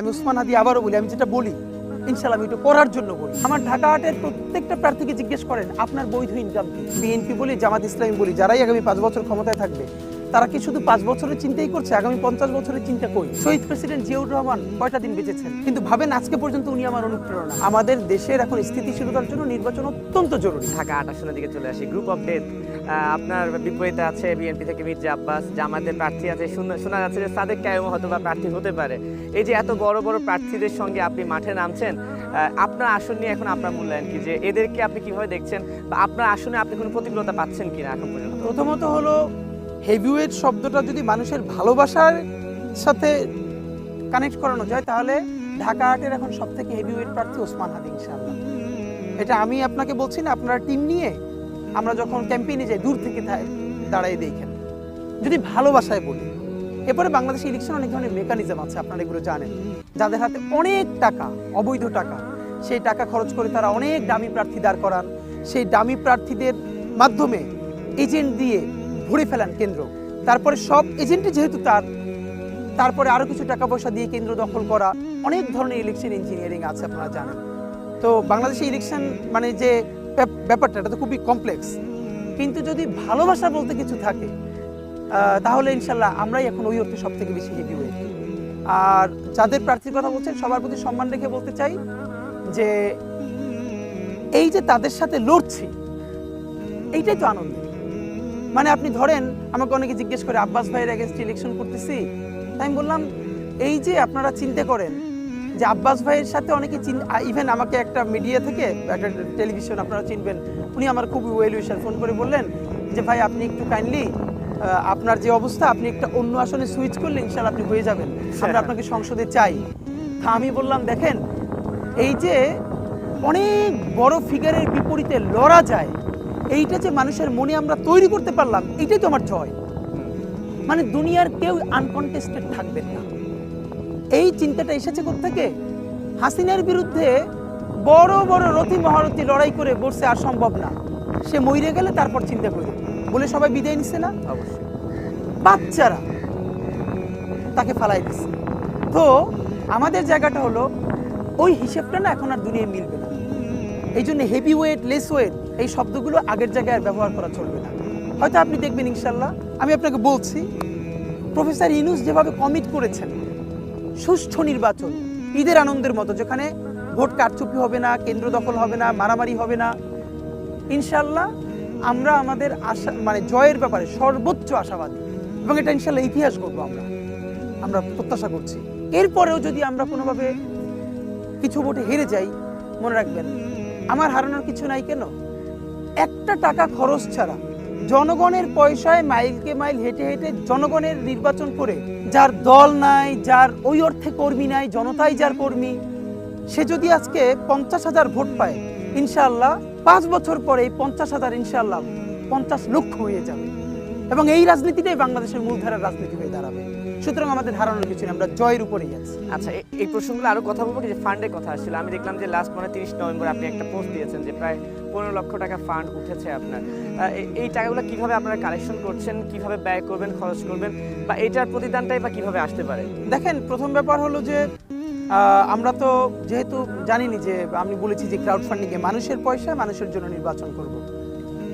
আমি উসমান হাদি আবারও বলি, আমি যেটা বলি ইনশাল্লাহ আমি এটা করার জন্য বলি। আমার ঢাকা হাটের প্রত্যেকটা প্রার্থীকে জিজ্ঞেস করেন, আপনার বৈধ ইনকাম বিএনপি বলি, জামাত ইসলামী বলি, যারাই আগামী পাঁচ বছর ক্ষমতায় থাকবে তারা কি শুধু পাঁচ বছরের চিন্তাই করছে? আগামী পঞ্চাশ বছরের চিন্তা কই? শহীদ প্রেসিডেন্ট জিয়াউর রহমান কয়টা দিন বেঁচেছেন? কিন্তু ভাবেন আজকে পর্যন্ত উনি আমার অনুপ্রেরণা। আমাদের দেশের এখন স্থিতিশীলতার জন্য নির্বাচন অত্যন্ত জরুরি। ঢাকা আট আসনের দিকে চলে আসি। গ্রুপ অফ ডেথ আপনার বিপরীতে আছে বিএনপি থেকে মির্জা আব্বাস জামাতের প্রার্থী আছে। শোনা- যাচ্ছে যে সাদেক কায়ুম হয়তো বা প্রার্থী হতে পারে। এই যে এত বড় বড় প্রার্থীদের সঙ্গে আপনি মাঠে নামছেন আপনার আসন নিয়ে এখন আপনার মূল্যায়ন কি? যে এদেরকে আপনি কীভাবে দেখছেন বা আপনার আসনে আপনি কোনো প্রতিকূলতা পাচ্ছেন কিনা এখন পর্যন্ত? প্রথমত হলো হেভিওয়েট শব্দটা যদি মানুষের ভালোবাসার সাথে কানেক্ট করানো যায়, তাহলে ঢাকা আর্টের এখন সব থেকে হেভিওয়েট প্রার্থী ওসমান হাদি, ইনশাআল্লাহ। এটা আমি আপনাকে বলছি না, আপনারা টিম নিয়ে আমরা যখন ক্যাম্পেইনে যাই, দূর থেকে দাঁড়াই দেখেন। যদি ভালোবাসায় বলি, এরপরে বাংলাদেশে ইলেকশন অনেক ধরনের মেকানিজম আছে, আপনারা এগুলো জানেন। যাদের হাতে অনেক টাকা, অবৈধ টাকা, সেই টাকা খরচ করে তারা অনেক দামি প্রার্থী দাঁড় করান। সেই দামি প্রার্থীদের মাধ্যমে এজেন্ট দিয়ে ভরে ফেলান কেন্দ্র। তারপরে সব এজেন্টে যেহেতু তার, তারপরে আরও কিছু টাকা পয়সা দিয়ে কেন্দ্র দখল করা, অনেক ধরনের ইলেকশন ইঞ্জিনিয়ারিং আছে আপনারা জানেন। তো বাংলাদেশে ইলেকশন মানে যে ব্যাপ- ব্যাপারটা, এটা তো খুবই কমপ্লেক্স কিন্তু যদি ভালোবাসা বলতে কিছু থাকে তাহলে ইনশাল্লাহ আমরাই এখন ওই অর্থে সব থেকে বেশি হেভি ওয়েট আর যাদের প্রার্থীর কথা বলছেন, সবার প্রতি সম্মান রেখে বলতে চাই যে, এই যে তাদের সাথে লড়ছি, এইটাই তো আনন্দ মানে আপনি ধরেন আমাকে অনেকে জিজ্ঞেস করে আব্বাস ভাইয়ের এগেনস্ট ইলেকশন করতেছি? তাই আমি বললাম এই যে আপনারা চিন্তা করেন যে আব্বাস ভাইয়ের সাথে অনেকে ইভেন আমাকে একটা মিডিয়া থেকে একটা টেলিভিশন আপনারা চিনবেন উনি আমার খুব ওয়েল উইশার ফোন করে বললেন যে ভাই আপনি একটু কাইন্ডলি আপনার যে অবস্থা আপনি একটা অন্য আসনে সুইচ করলে ইনশাল্লাহ আপনি হয়ে যাবেন। আমরা আপনাকে সংসদে চাই। তা আমি বললাম দেখেন এই যে অনেক বড় ফিগারের বিপরীতে লড়া যায় এইটা যে মানুষের মনে আমরা তৈরি করতে পারলাম এইটাই তো আমার জয় মানে দুনিয়ার কেউ আনকনটেস্টেড থাকবেন না। এই চিন্তাটা এসেছে থেকে হাসিনার বিরুদ্ধে বড় বড় রথি মহারথী লড়াই করে বসে আর সম্ভব না। সে মইরে গেলে তারপর চিন্তা করবে। বলে সবাই বিদায় নিচ্ছে না? অবশ্যই। বাচ্চারা তাকে ফালাই দিচ্ছে। তো আমাদের জায়গাটা হলো ওই হিসেবটা না এখন আর দুনিয়ায় মিলবে এই জন্য হেভি ওয়েট লেস ওয়েট এই শব্দগুলো আগের জায়গায় আর ব্যবহার করা চলবে না। হয়তো আপনি দেখবেন ইনশাল্লাহ আমি আপনাকে বলছি, প্রফেসর ইনুস যেভাবে কমিট করেছেন, সুষ্ঠু নির্বাচন, ঈদের আনন্দের মতো, যেখানে ভোট কারচুপি হবে না, কেন্দ্র দখল হবে না, মারামারি হবে না ইনশাল্লাহ আমরা আমাদের আশা মানে জয়ের ব্যাপারে সর্বোচ্চ আশাবাদী। এবং এটা ইনশাল্লাহ ইতিহাস করব আমরা। আমরা প্রত্যাশা করছি। এরপরেও যদি আমরা কোনোভাবে কিছু ভোটে হেরে যাই, মনে রাখবেন আমার হারানোর কিছু নাই কেন? একটা টাকা খরচ ছাড়া জনগণের পয়সায় মাইলকে মাইল হেঁটে হেঁটে জনগণের নির্বাচন করে, যার দল নাই, যার ওই অর্থে কর্মী নাই, জনতাই যার কর্মী, সে যদি আজকে পঞ্চাশ হাজার ভোট পায়, ইনশাআল্লাহ পাঁচ বছর পরে এই পঞ্চাশ হাজার ইনশাআল্লাহ পঞ্চাশ লক্ষ হয়ে যাবে। এবং এই রাজনীতিটাই বাংলাদেশের মূলধারার রাজনীতি হয়ে দাঁড়াবে। সুতরাং আমাদের হারানোর কিছু নেই আমরা জয়ের উপরেই আছি। আচ্ছা এই প্রসঙ্গে আরও কথা বলব যে ফান্ডের কথা আসছিল। আমি দেখলাম যে লাস্ট মানে তিরিশ নভেম্বর আপনি একটা পোস্ট দিয়েছেন যে প্রায় পনেরো লক্ষ টাকা ফান্ড উঠেছে আপনার। এই টাকাগুলো কীভাবে আপনারা কালেকশন করছেন কীভাবে ব্যয় করবেন খরচ করবেন বা এটার প্রতিদানটাই বা কীভাবে আসতে পারে? দেখেন প্রথম ব্যাপার হলো যে আমরা তো যেহেতু জানিনি যে আমি বলেছি যে ক্রাউড ফান্ডিংয়ে মানুষের পয়সা মানুষের জন্য নির্বাচন করব।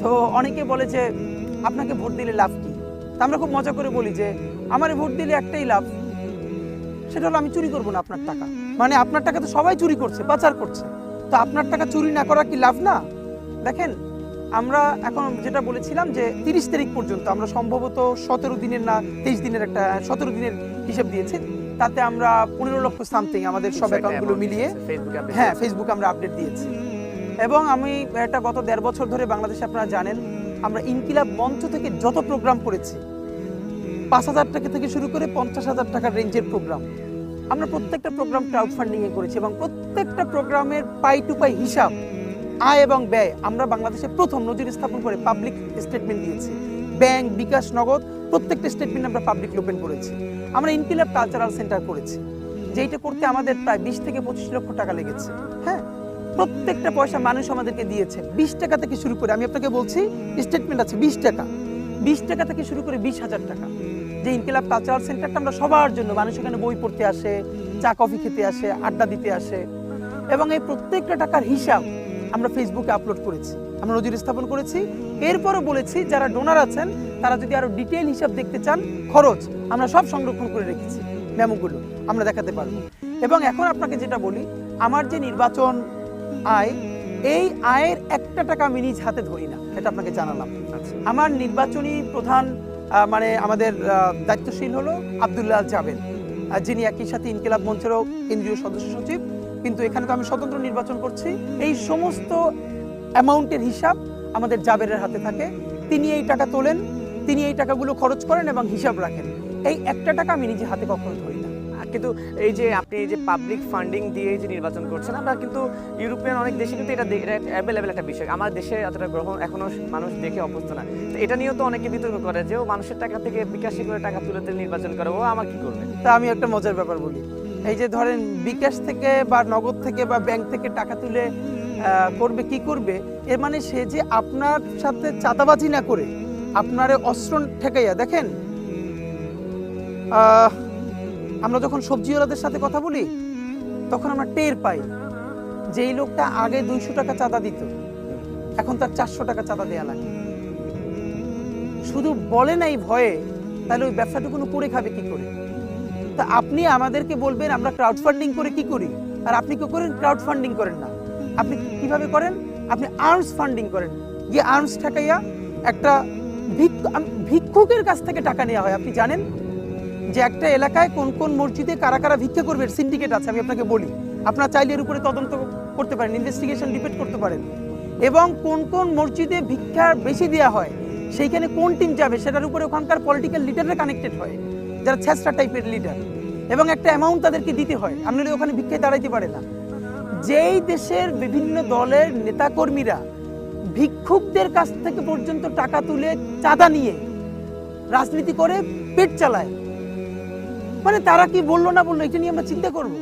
তো অনেকে বলে যে আপনাকে ভোট দিলে লাভ কি? তা আমরা খুব মজা করে বলি যে আমার ভোট দিলে একটাই লাভ সেটা হলো আমি চুরি করব না আপনার টাকা। মানে আপনার টাকা তো সবাই চুরি করছে পাচার করছে। তো আপনার টাকা চুরি না করা কি লাভ না? দেখেন আমরা এখন যেটা বলেছিলাম যে তিরিশ তারিখ পর্যন্ত আমরা সম্ভবত সতেরো দিনের না তেইশ দিনের একটা সতেরো দিনের হিসেব দিয়েছি। তাতে আমরা পনেরো লক্ষ সামথিং আমাদের সব অ্যাকাউন্টগুলো মিলিয়ে হ্যাঁ ফেসবুকে আমরা আপডেট দিয়েছি। এবং আমি এটা গত দেড় বছর ধরে বাংলাদেশে আপনারা জানেন আমরা ইনকিলাব মঞ্চ থেকে যত প্রোগ্রাম করেছি পাঁচ হাজার টাকা থেকে শুরু করে পঞ্চাশ হাজার টাকার রেঞ্জের প্রোগ্রাম আমরা প্রত্যেকটা প্রোগ্রাম ক্রাউড ফান্ডিং এ করেছি এবং প্রত্যেকটা প্রোগ্রামের পাই টু পাই হিসাব, আয় এবং ব্যয় আমরা বাংলাদেশে প্রথম নজির স্থাপন করে পাবলিক স্টেটমেন্ট দিয়েছি। ব্যাংক, বিকাশ, নগদ, প্রত্যেকটা স্টেটমেন্ট আমরা পাবলিক ওপেন করেছি। আমরা ইনকিলাব কালচারাল সেন্টার করেছি, যেইটা করতে আমাদের প্রায় বিশ থেকে পঁচিশ লক্ষ টাকা লেগেছে। হ্যাঁ প্রত্যেকটা পয়সা মানুষ আমাদেরকে দিয়েছে। বিশ টাকা থেকে শুরু করে, আমি আপনাকে বলছি স্টেটমেন্ট আছে বিশ টাকা। বিশ টাকা থেকে শুরু করে বিশ হাজার টাকা। যে ইনকিলাব কালচারাল সেন্টারটা আমরা সবার জন্য মানুষ এখানে বই পড়তে আসে চা কফি খেতে আসে আড্ডা দিতে আসে। এবং এই প্রত্যেকটা টাকার হিসাব আমরা ফেসবুকে আপলোড করেছি আমরা নজির স্থাপন করেছি। এরপরও বলেছি যারা ডোনার আছেন তারা যদি আরও ডিটেল হিসাব দেখতে চান খরচ আমরা সব সংরক্ষণ করে রেখেছি মেমোগুলো আমরা দেখাতে পারব। এবং এখন আপনাকে যেটা বলি আমার যে নির্বাচন আয় এই আয়ের একটা টাকা আমি নিজ হাতে ধরি না এটা আপনাকে জানালাম। আচ্ছা। আমার নির্বাচনী প্রধান মানে আমাদের দায়িত্বশীল হলো আবদুল্লাহ জাবেদ যিনি একই সাথে ইনকিলাব মঞ্চেরও কেন্দ্রীয় সদস্য সচিব। কিন্তু এখানে তো আমি স্বতন্ত্র নির্বাচন করছি। এই সমস্ত অ্যামাউন্টের হিসাব আমাদের জাবেরের হাতে থাকে। তিনি এই টাকা তোলেন, তিনি এই টাকাগুলো খরচ করেন এবং হিসাব রাখেন। এই একটা টাকা আমি নিজে হাতে কখনো ধরি কিন্তু এই যে আপনি এই যে পাবলিক ফান্ডিং দিয়ে যে নির্বাচন করছেন আমরা কিন্তু ইউরোপিয়ান অনেক দেশে কিন্তু এটা অ্যাভেলেবেল একটা বিষয়। আমার দেশে এতটা গ্রহণ এখনও মানুষ দেখে অভ্যস্ত না। এটা নিয়েও তো অনেকে বিতর্ক করে যে ও মানুষের টাকা থেকে বিকাশে করে টাকা তুলে তুলে নির্বাচন করে ও আমার কি করবে? তা আমি একটা মজার ব্যাপার বলি। এই যে ধরেন বিকাশ থেকে বা নগদ থেকে বা ব্যাংক থেকে টাকা তুলে করবে কি করবে? এর মানে সে যে আপনার সাথে চাঁদাবাজি না করে আপনার অস্ত্র ঠেকাইয়া দেখেন? আহ, আমরা যখন সবজিওয়ালাদের সাথে কথা বলি, তখন আমরা টের পাই যে এই লোকটা আগে দুইশো টাকা চাঁদা দিত, এখন তার চারশো টাকা চাঁদা দেয়া লাগে। শুধু বলে নাই ভয়ে, তাহলে ওই ব্যবসাটুকুনো করে খাবে কি করে? তা আপনি আমাদেরকে বলবেন, আমরা ক্রাউড ফান্ডিং করে কি করি? আর আপনি কি করেন? ক্রাউড ফান্ডিং করেন না। আপনি কীভাবে করেন? আপনি আর্মস ফান্ডিং করেন। গিয়ে আর্মস ঠেকাইয়া একটা ভিক্ষ- ভিক্ষুকের কাছ থেকে টাকা নেওয়া হয়, আপনি জানেন? যে একটা এলাকায় কোন কোন মসজিদে কারা কারা ভিক্ষা করবে সিন্ডিকেট আছে, আমি আপনাকে বলি। আপনার চাইলে এর উপরে তদন্ত করতে পারেন ইনভেস্টিগেশন ডিপেন্ড করতে পারেন। এবং কোন কোন মসজিদে ভিক্ষা বেশি দেওয়া হয়, সেইখানে কোন টিম যাবে, সেটার উপরে ওখানকার পলিটিক্যাল লিডাররা কানেক্টেড হয়, যারা ছেসরা টাইপের লিডার এবং একটা অ্যামাউন্ট তাদেরকে দিতে হয়, আপনি ওখানে ভিক্ষায় দাঁড়াইতে পারে না। যেই দেশের বিভিন্ন দলের নেতাকর্মীরা ভিক্ষুকদের কাছ থেকে পর্যন্ত টাকা তুলে চাঁদা নিয়ে রাজনীতি করে পেট চালায় মানে তারা কি বলল না বলল, এটা নিয়ে আমরা চিন্তা করব।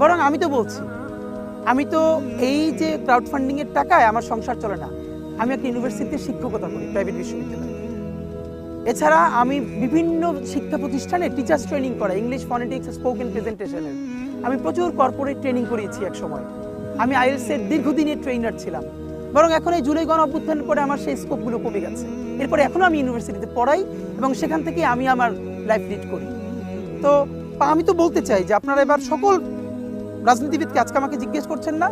বরং আমি তো বলছি, আমি তো এই যে ক্রাউড ফান্ডিং এর টাকায় আমার সংসার চলে না, আমি একটা ইউনিভার্সিটিতে শিক্ষকতা করি প্রাইভেট বিশ্ববিদ্যালয়ে। এছাড়া আমি বিভিন্ন শিক্ষা প্রতিষ্ঠানে টিচার্স ট্রেনিং করা ইংলিশ ফনেটিক্স স্পোকেন প্রেজেন্টেশনের আমি প্রচুর কর্পোরেট ট্রেনিং করিয়েছি এক সময়। আমি আইএলসের দীর্ঘদিনের ট্রেনার ছিলাম। বরং এখন এই জুলাই গণ পরে আমার সেই স্কোপগুলো কমে গেছে। এরপরে এখনও আমি ইউনিভার্সিটিতে পড়াই এবং সেখান থেকে আমি আমার লাইফ লিড করি। তো আমি তো বলতে চাই যে আপনারা এবার সকল রাজনীতিবিদকে আজকে আমাকে জিজ্ঞেস করছেন না?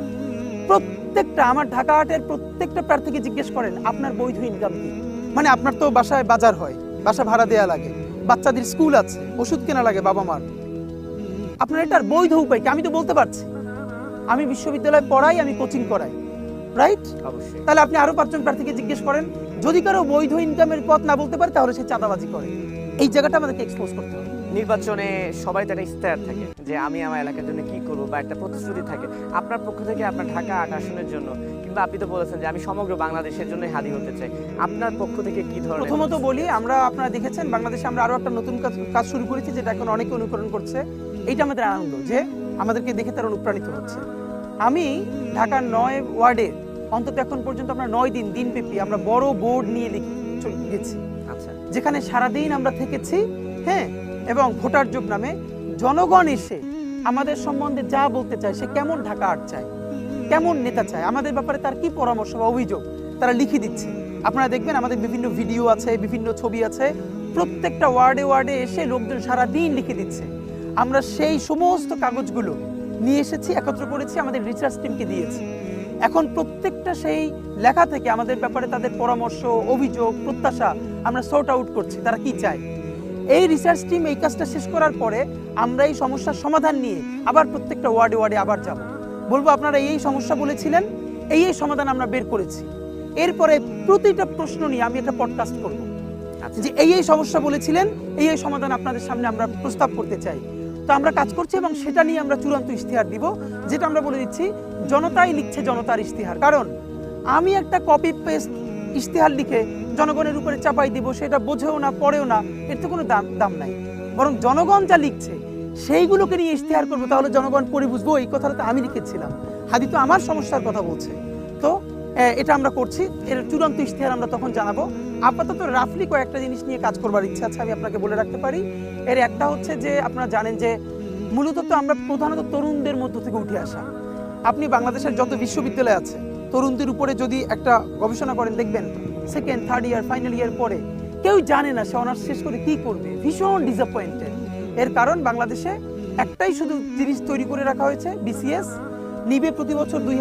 প্রত্যেকটা আমার ঢাকা হাটের প্রত্যেকটা প্রার্থীকে জিজ্ঞেস করেন আপনার বৈধ ইনকাম কি? মানে আপনার তো বাসায় বাজার হয় বাসা ভাড়া দেয়া লাগে বাচ্চাদের স্কুল আছে ওষুধ কেনা লাগে বাবা মার আপনার এটার বৈধ উপায় কি? আমি তো বলতে পারছি। আমি বিশ্ববিদ্যালয়ে পড়াই আমি কোচিং করাই রাইট? তাহলে আপনি আরও পাঁচজন প্রার্থীকে জিজ্ঞেস করেন যদি কারও বৈধ ইনকামের পথ না বলতে পারে তাহলে সে চাঁদাবাজি করে। এই জায়গাটা আমাদেরকে এক্সপোজ করতে হবে। নির্বাচনে সবাই তো একটা ইস্তেহার থাকে যে আমি আমার এলাকার জন্য কি করব বা একটা প্রতিশ্রুতি থাকে আপনার পক্ষ থেকে আপনার ঢাকা আট আসনের জন্য কিংবা আপনি তো বলেছেন যে আমি সমগ্র বাংলাদেশের জন্য হাদি হতে চাই আপনার পক্ষ থেকে কি ধরনের প্রথমত বলি আমরা আপনারা দেখেছেন বাংলাদেশে আমরা আরও একটা নতুন কাজ কাজ শুরু করেছি যেটা এখন অনেকে অনুকরণ করছে। এইটা আমাদের আনন্দ যে আমাদেরকে দেখে তারা অনুপ্রাণিত হচ্ছে। আমি ঢাকার নয় ওয়ার্ডে অন্তত এখন পর্যন্ত আমরা নয় দিন দিনব্যাপী আমরা বড় বোর্ড নিয়ে লিখ- চল- গেছি। আচ্ছা। যেখানে সারাদিন আমরা থেকেছি হ্যাঁ এবং ভোটার যোগ নামে জনগণ এসে আমাদের সম্বন্ধে যা বলতে চায়, সে কেমন ঢাকা আর্ট চায়, কেমন নেতা চায়, আমাদের ব্যাপারে তার কি পরামর্শ বা অভিযোগ, তারা লিখে দিচ্ছে। আপনারা দেখবেন আমাদের বিভিন্ন ভিডিও আছে, বিভিন্ন ছবি আছে, প্রত্যেকটা ওয়ার্ডে ওয়ার্ডে এসে লোকজন সারাদিন লিখে দিচ্ছে। আমরা সেই সমস্ত কাগজগুলো নিয়ে এসেছি, একত্র করেছি, আমাদের রিসার্চ টিমকে দিয়েছি। এখন প্রত্যেকটা সেই লেখা থেকে আমাদের ব্যাপারে তাদের পরামর্শ, অভিযোগ, প্রত্যাশা আমরা সর্ট আউট করছি, তারা কি চায়? এই রিসার্চ টিম এই কাজটা শেষ করার পরে আমরা এই সমস্যার সমাধান নিয়ে আবার প্রত্যেকটা ওয়ার্ডে ওয়ার্ডে আবার যাব। বলব আপনারা এই সমস্যা বলেছিলেন এই এই সমাধান আমরা বের করেছি। এরপরে প্রতিটা প্রশ্ন নিয়ে আমি একটা পডকাস্ট করব। আচ্ছা। যে এই এই সমস্যা বলেছিলেন এই এই সমাধান আপনাদের সামনে আমরা প্রস্তাব করতে চাই। তো আমরা কাজ করছি এবং সেটা নিয়ে আমরা চূড়ান্ত ইশতেহার দিব যেটা আমরা বলে দিচ্ছি জনতাই লিখছে জনতার ইশতেহার। কারণ আমি একটা কপি পেস্ট ইশতেহার লিখে জনগণের উপরে চাপাই দিব, সেটা বোঝেও না, পড়েও না, এর তো কোনো দাম দাম নাই। বরং জনগণ যা লিখছে, সেইগুলোকে নিয়ে ইশতেহার করব, তাহলে জনগণ পড়ে বুঝব, এই কথাটা তো আমি লিখেছিলাম। হাদি তো আমার সমস্যার কথা বলছে। তো এটা আমরা করছি, এর চূড়ান্ত ইশতেহার আমরা তখন জানাব। আপাতত রাফলি কয়েকটা জিনিস নিয়ে কাজ করবার ইচ্ছা আছে, আমি আপনাকে বলে রাখতে পারি। এর একটা হচ্ছে যে, আপনারা জানেন যে, মূলত তো আমরা প্রধানত তরুণদের মধ্য থেকে উঠে আসা। আপনি বাংলাদেশের যত বিশ্ববিদ্যালয় আছে, তরুণদের উপরে যদি একটা গবেষণা করেন, দেখবেন second third year final year পরে, কেউ জানে না সে অনার্স শেষ করে কি করবে। ভীষণ ডিসঅ্যাপয়েন্টেড এর কারণ বাংলাদেশে একটাই শুধু জিনিস তৈরি করে রাখা হয়েছে বিসিএস নিবে প্রতি বছর দুই